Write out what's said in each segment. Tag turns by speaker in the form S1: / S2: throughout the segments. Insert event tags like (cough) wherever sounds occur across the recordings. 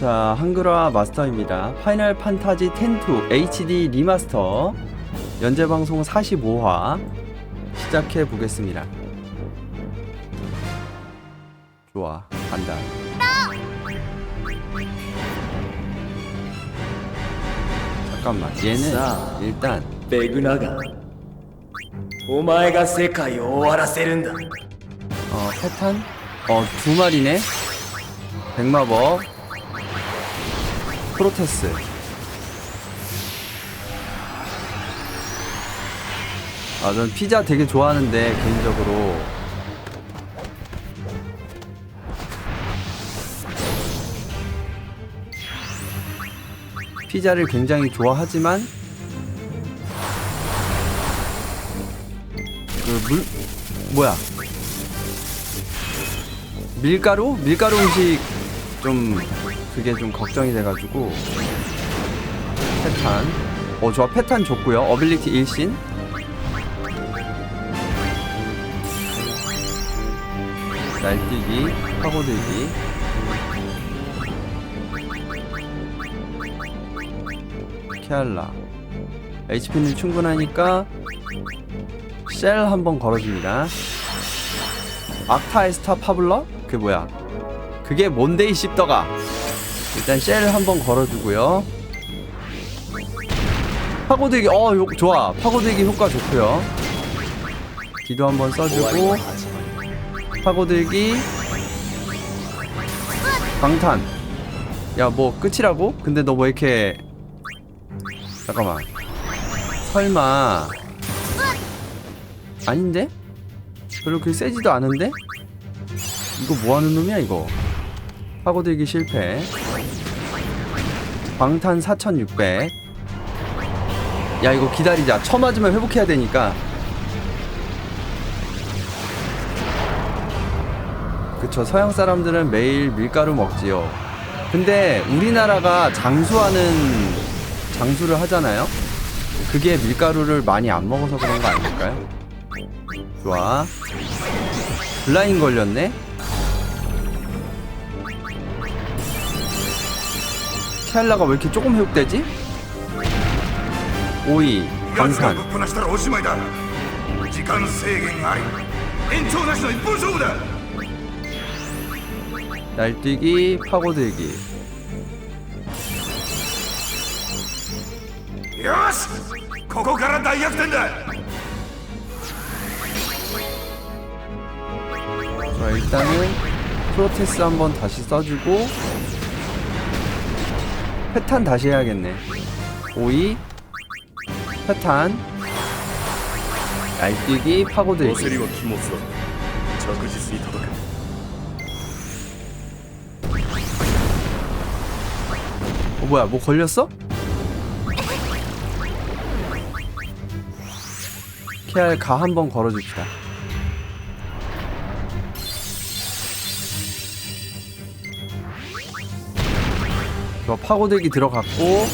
S1: 자, 한글화 마스터입니다. 파이널 판타지 10-2 HD 리마스터 연재 방송 45화 시작해 보겠습니다. 좋아, 간다. 잠깐만, 얘는
S2: 자.
S1: 일단
S2: ベグナガンお前が世界を終わらせるんだ
S1: 어, 패탄? 어, 두 마리네? 백마법 프로테스 아, 전 피자 되게 좋아하는데, 개인적으로. 피자를 굉장히 좋아하지만, 그, 물, 뭐야. 밀가루? 밀가루 음식 좀 그게 좀 걱정이 돼가지고 패탄 어 좋아. 패탄 좋고요. 어빌리티 일신. 날뛰기 파고들기. 케알라. HP는 충분하니까 셀 한번 걸어줍니다. 악타에스타 파블러? 그게 뭐야? 그게 뭔데 이 씹더가? 일단 쉘 한번 걸어주고요. 파고들기 어 요, 좋아 파고들기 효과 좋고요. 기도 한번 써주고 파고들기 방탄 야 뭐 끝이라고? 근데 너 뭐 이렇게 잠깐만 설마 아닌데? 별로 그렇게 세지도 않은데? 이거 뭐하는 놈이야 이거 파고들기 실패 방탄 4600 야 이거 기다리자. 쳐 맞으면 회복해야 되니까. 그쵸 서양 사람들은 매일 밀가루 먹지요. 근데 우리나라가 장수하는 장수를 하잖아요? 그게 밀가루를 많이 안 먹어서 그런 거 아닐까요? 좋아. 블라인 걸렸네 케알라가 왜 이렇게 조금 회복되지? 오이
S3: 奴が
S1: 방탄
S3: ぶっ放したらおしまいだ時間制限あり延長なしの一本勝負だ
S1: 날뛰기 파고들기
S3: よしここから大逆転だ
S1: 자 일단은 프로테스 한번 다시 써주고 패턴 다시 해야겠네. 오이 패턴 날뛰기 파고들기. 어 뭐야 뭐 걸렸어? KR 가 한 번 걸어줍시다. 좋아 파고들기 들어갔고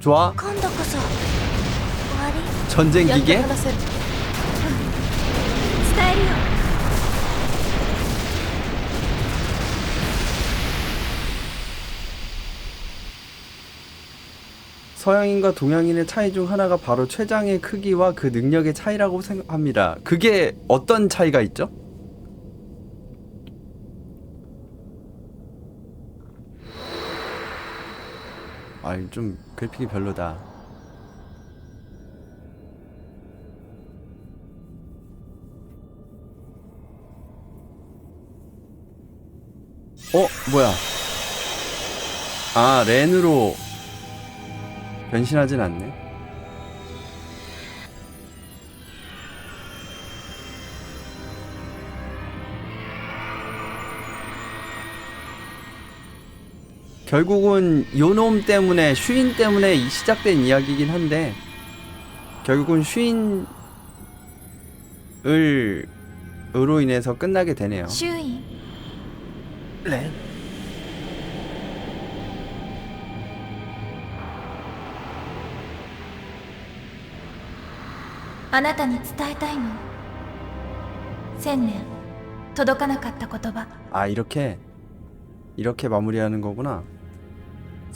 S1: 좋아
S4: 今度こそ終わり
S1: 전쟁
S4: やっと
S1: 기계
S4: 話せる伝えるよ
S1: 서양인과 동양인의 차이 중 하나가 바로 췌장의 크기와 그 능력의 차이라고 생각합니다. 그게 어떤 차이가 있죠? 아이 좀 그래픽이 별로다. 어 뭐야? 아 렌으로 변신하진 않네. 결국은 요놈 때문에 슈인 때문에 시작된 이야기긴 한데 결국은 슈인을 으로 인해서 끝나게 되네요.
S4: 슈인. 네. 렌.
S1: 아 이렇게 이렇게 마무리하는 거구나.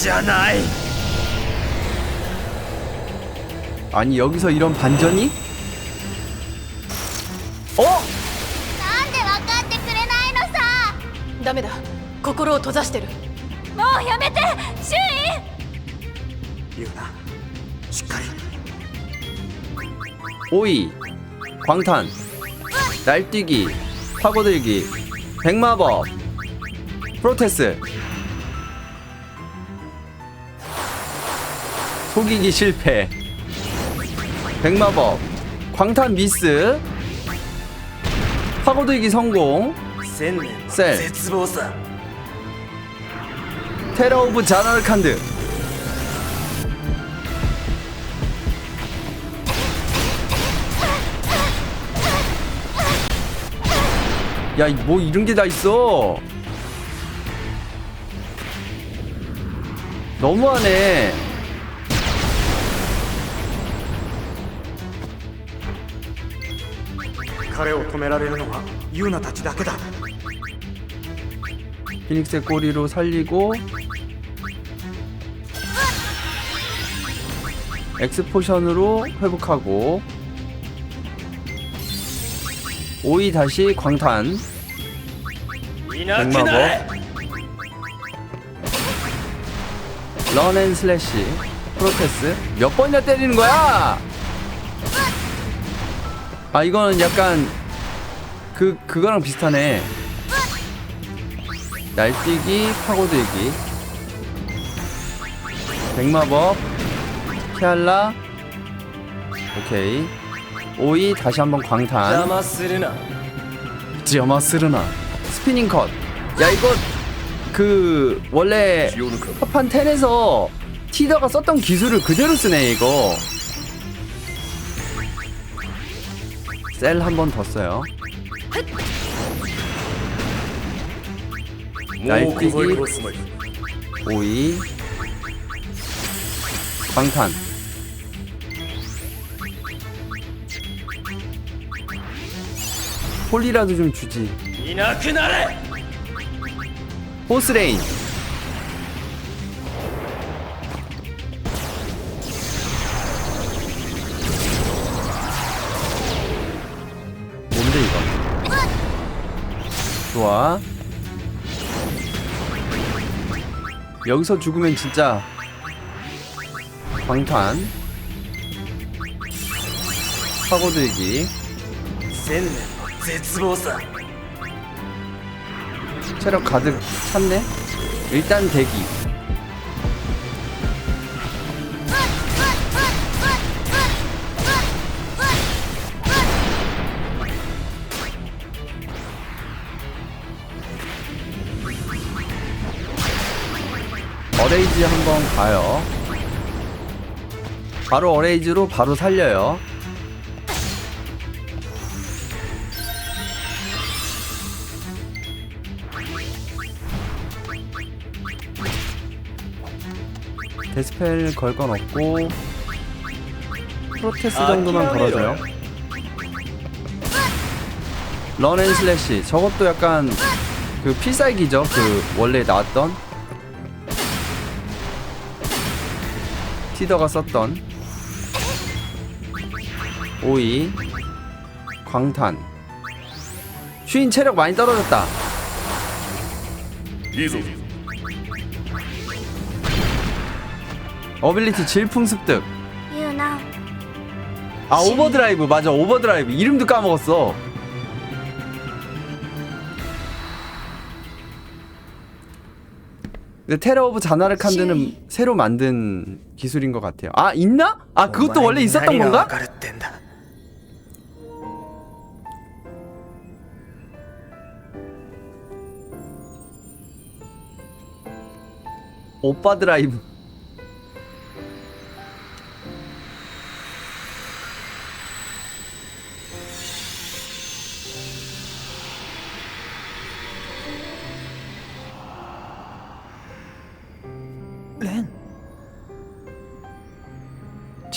S2: じゃない
S1: 아니 여기서 이런 반전이? 어?
S4: なんで分かってくれないのさ
S5: ダメだ心を閉ざしてる
S4: もうやめてシュ
S3: 言うなしっかり
S1: 오이, 광탄, 날뛰기, 파고들기, 백마법, 프로테스, 속이기 실패. 백마법. 광탄 미스. 파고들기 성공.
S2: 셀.
S1: 테라 오브 자나르 칸드. 야, 뭐 이런 게 다 있어. 너무하네.
S3: 彼を止められるのはユーナたちだけだ
S1: 피닉스의 꼬리로 살리고 엑스포션으로 회복하고 오이 다시 광탄
S2: いなくなれ
S1: 런앤 슬래시 프로테스 몇 번이나 때리는 거야? 아 이건 약간 그 그거랑 비슷하네. 날뛰기 파고들기. 백마법 케알라. 오케이. 오이 다시 한번 광탄.
S2: 자마스르나.
S1: 지어마스르나. 스피닝 컷야 이거 그 원래 파판 10에서 티더가 썼던 기술을 그대로 쓰네 이거. 셀 한 번 더 써요.
S2: 날뛰기,
S1: 오이, 방탄. 폴리라도 좀 주지. 호스레인. 좋아. 여기서 죽으면 진짜 방탄. 파고들기. 체력 가득 찼네? 일단 대기. 어레이지 한번 가요. 바로 어레이지로 바로 살려요. 데스펠 걸 건 없고 프로테스 정도만 걸어줘요. 런앤 슬래시. 저것도 약간 그 필살기죠. 그 원래 나왔던 시더가 썼던 오이 광탄. 슈인 체력 많이 떨어졌다. 어빌리티 질풍 습득. 아 오버드라이브. 맞아 오버드라이브. 이름도 까먹었어. 근데 테러 오브 자나를 칸드는 새로 만든 기술인 것 같아요. 아 있나? 아 그것도 원래 있었던 건가? 오빠 드라이브.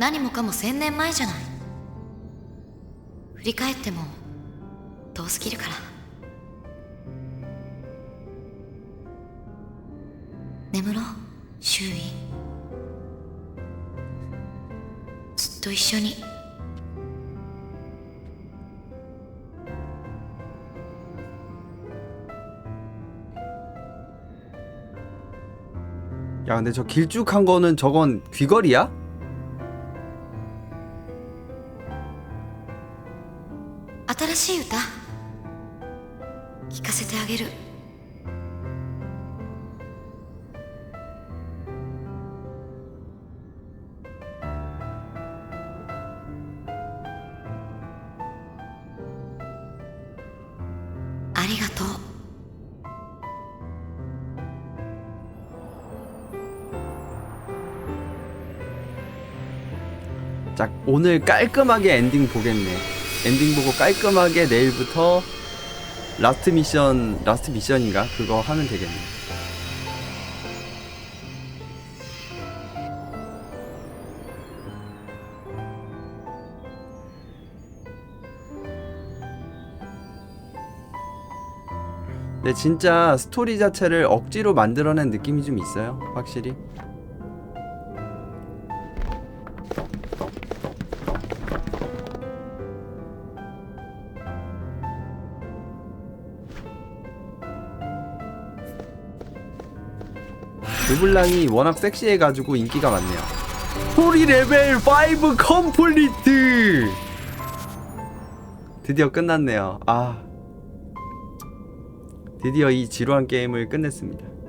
S5: 何もかも千年前じゃない振り返っても遠すぎるから眠ろう周囲ずっと一緒に
S1: 야 근데 저 길쭉한 거는 저건 귀걸이야?
S5: ありがとう
S1: 자 오늘 깔끔하게 엔딩 보겠네. 엔딩 보고 깔끔하게 내일부터 라스트 미션 라스트 미션인가 그거 하면 되겠네. 근데 진짜 스토리 자체를 억지로 만들어낸 느낌이 좀 있어요, 확실히. 르블랑이 워낙 섹시해가지고 인기가 많네요. 스토리 레벨 5 컴플리트! 드디어 끝났네요. 아. 드디어 이 지루한 게임을 끝냈습니다.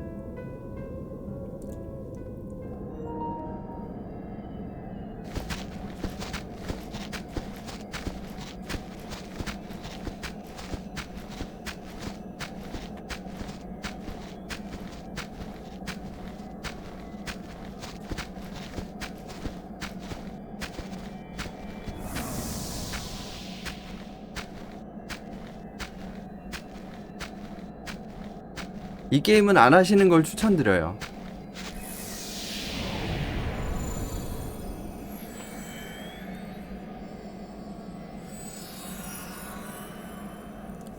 S1: 이 게임은 안 하시는 걸 추천드려요.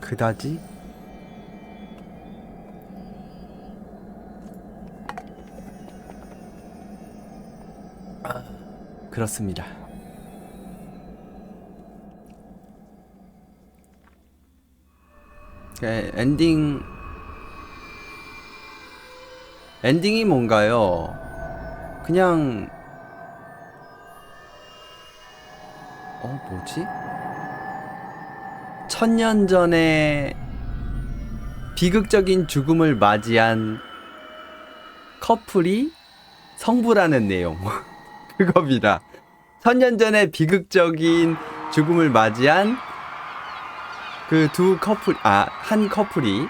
S1: 그다지? 아, 그렇습니다. 그 엔딩 엔딩이 뭔가요? 그냥 어 뭐지? 천년 전에 비극적인 죽음을 맞이한 커플이 성부라는 내용 (laughs) 그겁니다. 천년 전에 비극적인 죽음을 맞이한 그 두 커플 아 한 커플이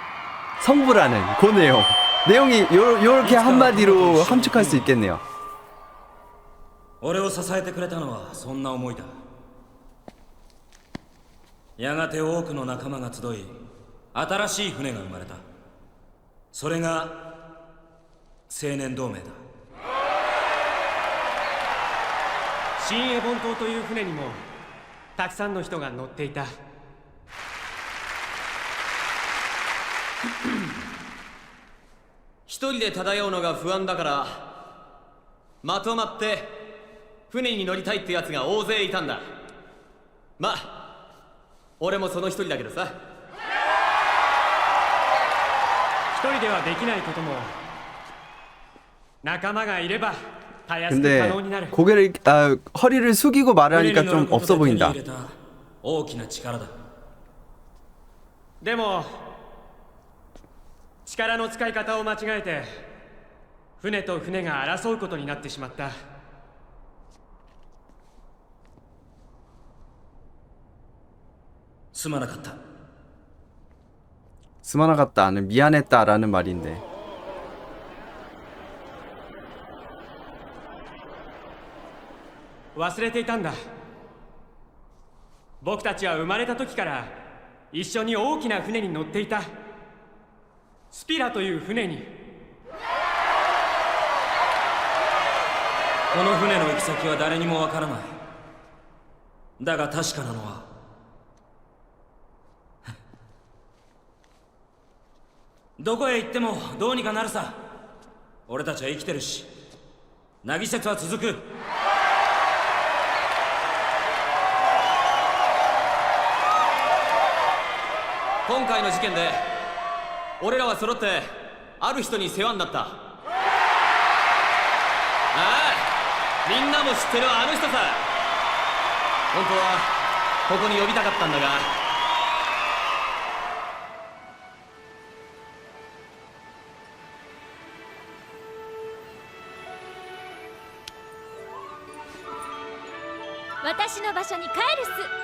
S1: 성부라는 그 내용 내용이 요 요렇게 한마디로 함축할 수 있겠네요.
S2: 俺を支えてくれたのはそんな思いだやがて多くの仲間が集い新しい船が生まれたそれが青年同盟だ
S6: 新エボン島という船にもたくさんの人が乗っていた
S7: 一人で漂うのが不安だからまとまって船に乗りたいってやつが大勢いたんだま俺もその一人だけどさ
S6: 一人ではできないことも仲間がいればたやすく
S1: 근데
S6: 可能になる
S1: 고개를 아 허리를 숙이고
S2: 船
S1: 말하니까
S2: に乗る
S1: 좀
S2: こと
S1: 없어
S2: で手に
S1: 보인다.
S2: 入れた大きな力だ
S6: でも 力の使い方を間違えて船と船が争うことになってしまった
S2: すまなかった
S1: 스마나 같다는 미안했다라는 말인데
S6: 忘れていたんだ僕たちは生まれた時から一緒に大きな船に乗っていた スピラという船に。
S2: この船の行き先は誰にもわからない。だが確かなのは。(laughs) どこへ行ってもどうにかなるさ。俺たちは生きてるし。凪説は続く。
S7: 今回の事件で俺らは揃ってある人に世話になった。ああみんなも知ってるあの人さ。本当はここに呼びたかったんだが。
S4: 私の場所に帰るっす。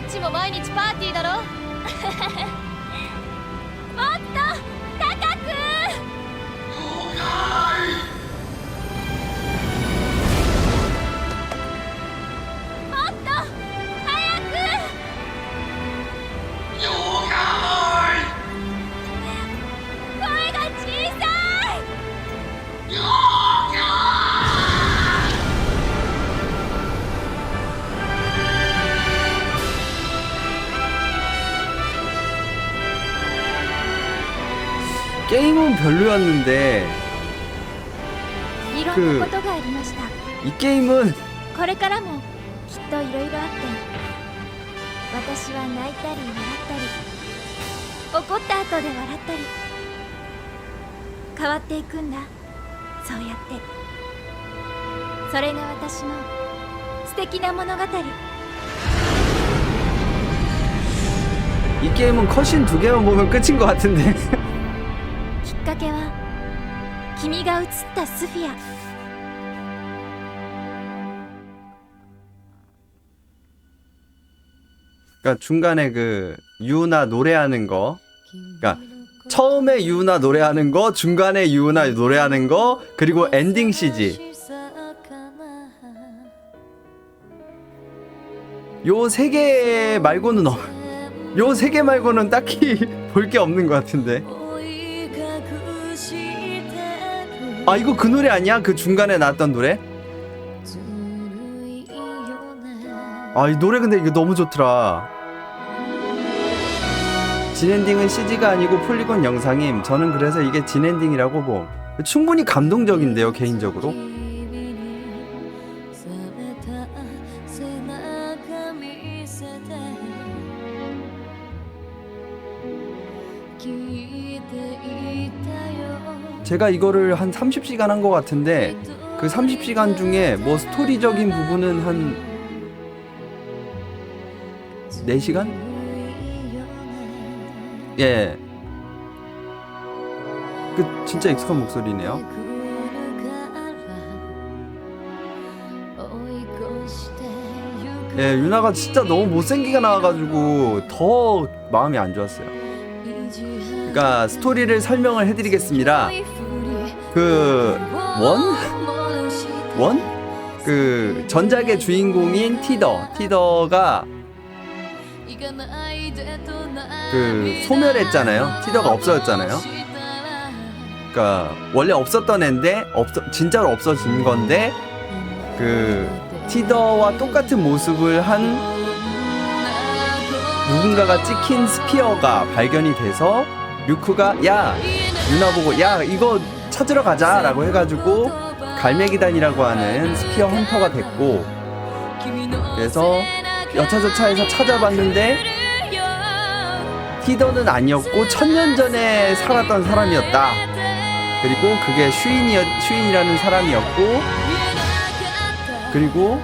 S4: っちも毎日パーティーだろ？
S1: 별로였는데
S4: 그,
S1: 이 게임은 이 게임은 컷신 두 개만 보면 끝인 것 같은데. (laughs) っかけは君が映ったスフィア그니까 중간에 그 유나 노래하는 거. 그니까 처음에 유나 노래하는 거 중간에 유나 노래하는 거 그리고 엔딩 CG
S8: 요 세 개 말고는 요 세 개 말고는 딱히 (laughs) 볼 게 없는 것 같은데. 아 이거 그 노래 아니야? 그 중간에 나왔던 노래? 아 이 노래 근데 이거 너무 좋더라. 진엔딩은 CG가 아니고 폴리곤 영상임. 저는 그래서 이게 진엔딩이라고 봄. 충분히 감동적인데요 개인적으로. 제가 이거를 한 30시간 한 것 같은데 그 30시간 중에 뭐 스토리적인 부분은 한 4시간? 예. 그 진짜 익숙한 목소리네요. 예, 유나가 진짜 너무 못생기게 나와가지고 더 마음이 안 좋았어요. 그러니까 스토리를 설명을 해드리겠습니다. 그 원? 원? 그 전작의 주인공인 티더. 티더가 그 소멸했잖아요. 티더가 없어졌잖아요. 그러니까 원래 없었던 애인데 없어 진짜로 없어진 건데 그 티더와 똑같은 모습을 한 누군가가 찍힌 스피어가 발견이 돼서 류크가 야 누나 보고 야 이거 찾으러 가자라고 해가지고 갈매기단이라고 하는 스피어 헌터가 됐고 그래서 여차저차해서 찾아봤는데 티더는 아니었고 천년 전에 살았던 사람이었다. 그리고 그게 슈인이 슈인이라는 사람이었고 그리고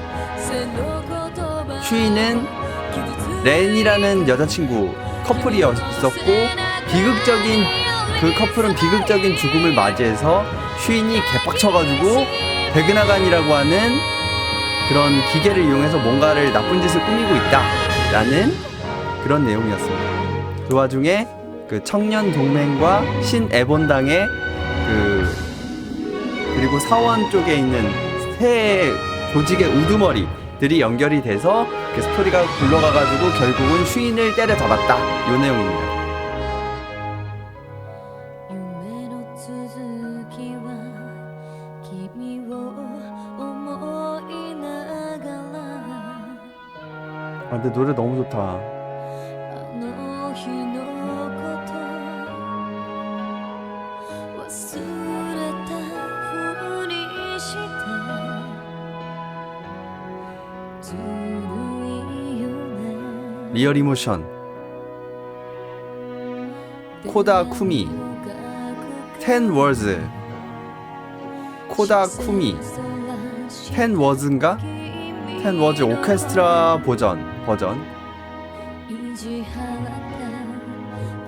S8: 슈인은 렌이라는 여자친구 커플이었었고 비극적인 그 커플은 비극적인 죽음을 맞이해서 슈인이 개빡쳐가지고 베그나간이라고 하는 그런 기계를 이용해서 뭔가를 나쁜 짓을 꾸미고 있다라는 그런 내용이었습니다. 그 와중에 그 청년 동맹과 신 에본당의 그 그리고 사원 쪽에 있는 새 조직의 우두머리들이 연결이 돼서 그 스토리가 굴러가가지고 결국은 슈인을 때려 잡았다 요 내용입니다. 근데 노래 너무 좋다. 리얼 이모션. 코다 쿠미. 텐 월즈 코다 쿠미. 텐 워즈인가? 텐 워즈 오케스트라 버전. 버전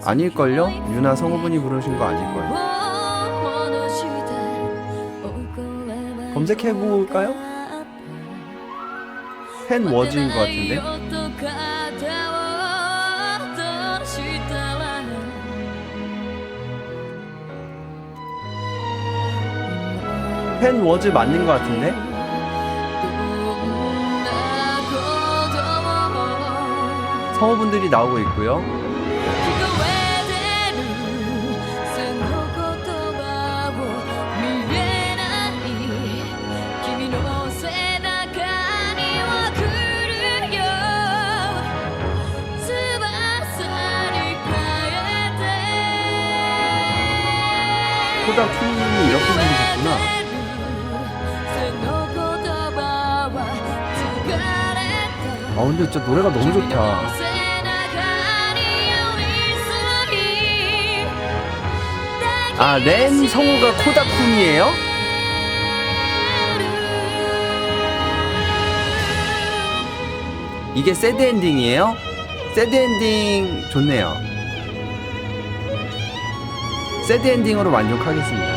S8: 아닐걸요? 유나 성우분이 부르신 거 아닐걸요? 검색해볼까요? 텐 워즈인 것 같은데? 텐 워즈 맞는 것 같은데? 성우분들이 나오고 있고요. 아 근데 진짜 노래가 너무 좋다. 아, 렌 성우가 코다 쿠미예요? 이게 새드 엔딩이에요? 새드 엔딩 좋네요. 새드 엔딩으로 만족하겠습니다.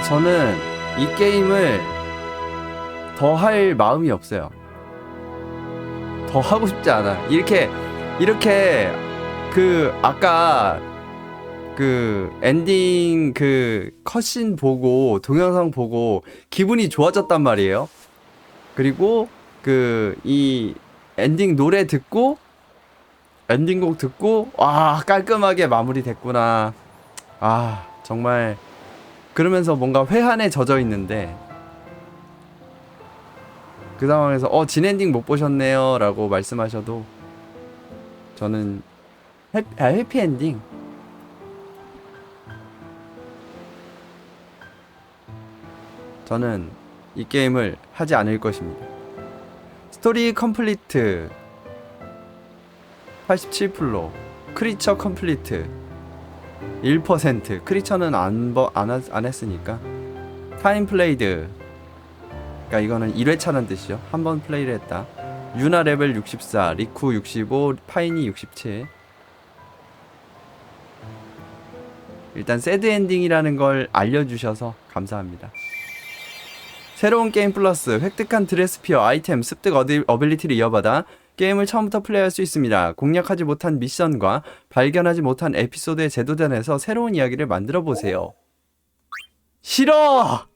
S1: 근데 저는 이 게임을 더 할 마음이 없어요. 더 하고 싶지 않아. 이렇게 이렇게 그 아까 그 엔딩 그 컷신 보고 동영상 보고 기분이 좋아졌단 말이에요. 그리고 그 이 엔딩 노래 듣고 엔딩곡 듣고 와 깔끔하게 마무리됐구나. 아 정말 그러면서 뭔가 회한에 젖어 있는데 그 상황에서 어 진엔딩 못 보셨네요 라고 말씀하셔도 저는 해피, 아, 해피엔딩. 저는 이 게임을 하지 않을 것입니다. 스토리 컴플리트 87% 크리처 컴플리트 1% 크리처는 안, 버, 안, 했으니까. 타임 플레이드. 그러니까 이거는 1회차는 뜻이죠. 한 번 플레이를 했다. 유나 레벨 64 리쿠 65 파이니 67 일단 새드 엔딩이라는 걸 알려주셔서 감사합니다. 새로운 게임 플러스 획득한 드레스피어 아이템 습득 어빌리티를 이어받아 게임을 처음부터 플레이할 수 있습니다. 공략하지 못한 미션과 발견하지 못한 에피소드의 제도전에서 새로운 이야기를 만들어 보세요. 싫어!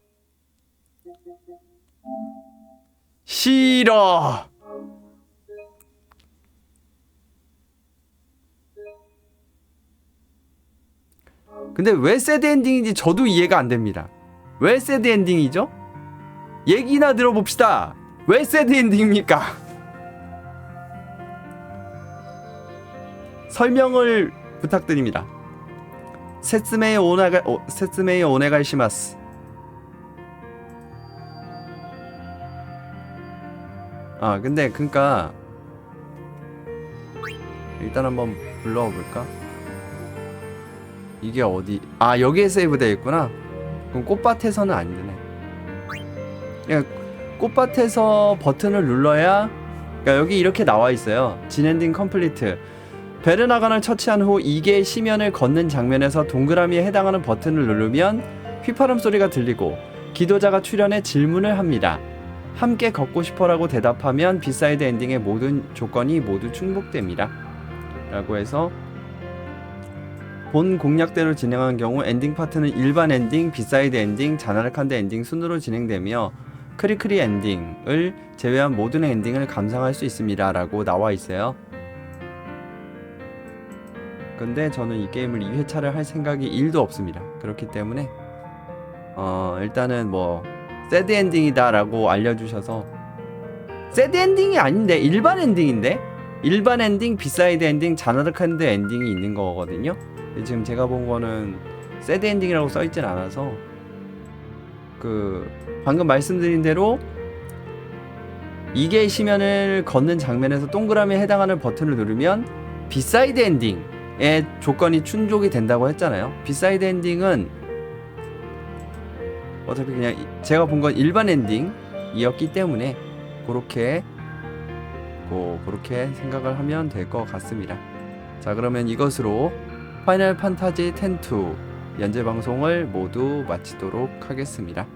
S1: 싫어! 근데 왜 새드 엔딩인지 저도 이해가 안 됩니다. 왜 새드 엔딩이죠? 얘기나 들어봅시다. 왜 새드 엔딩입니까? 설명을 부탁드립니다. 세츠메이 오네가 오, 세츠메이 오네가이시마스. 아 근데 그니까 일단 한번 불러와 볼까? 이게 어디? 아 여기에 세이브되어 있구나. 그럼 꽃밭에서는 안 되네. 그냥 꽃밭에서 버튼을 눌러야 그러니까 여기 이렇게 나와 있어요. 진엔딩 컴플리트. 베르나간을 처치한 후 2개의 시면을 걷는 장면에서 동그라미에 해당하는 버튼을 누르면 휘파람 소리가 들리고 기도자가 출연해 질문을 합니다. 함께 걷고 싶어라고 대답하면 비사이드 엔딩의 모든 조건이 모두 충족됩니다. 라고 해서 본 공략대로 진행한 경우 엔딩 파트는 일반 엔딩, 비사이드 엔딩, 자나르칸드 엔딩 순으로 진행되며 크리크리 엔딩을 제외한 모든 엔딩을 감상할 수 있습니다. 라고 나와 있어요. 근데 저는 이 게임을 2회차를 할 생각이 1도 없습니다. 그렇기 때문에 어 일단은 뭐 새드 엔딩이다라고 알려주셔서 새드 엔딩이 아닌데 일반 엔딩인데 일반 엔딩, 비사이드 엔딩, 자나르칸드 엔딩이 있는 거거든요. 지금 제가 본 거는 새드 엔딩이라고 써있진 않아서 그 방금 말씀드린 대로 이게 시면을 걷는 장면에서 동그라미에 해당하는 버튼을 누르면 비사이드 엔딩 의 조건이 충족이 된다고 했잖아요. 비사이드 엔딩은 어차피 그냥 이- 제가 본 건 일반 엔딩이었기 때문에 그렇게 고 그렇게 생각을 하면 될 것 같습니다. 자 그러면 이것으로 파이널 판타지 10-2 연재 방송을 모두 마치도록 하겠습니다.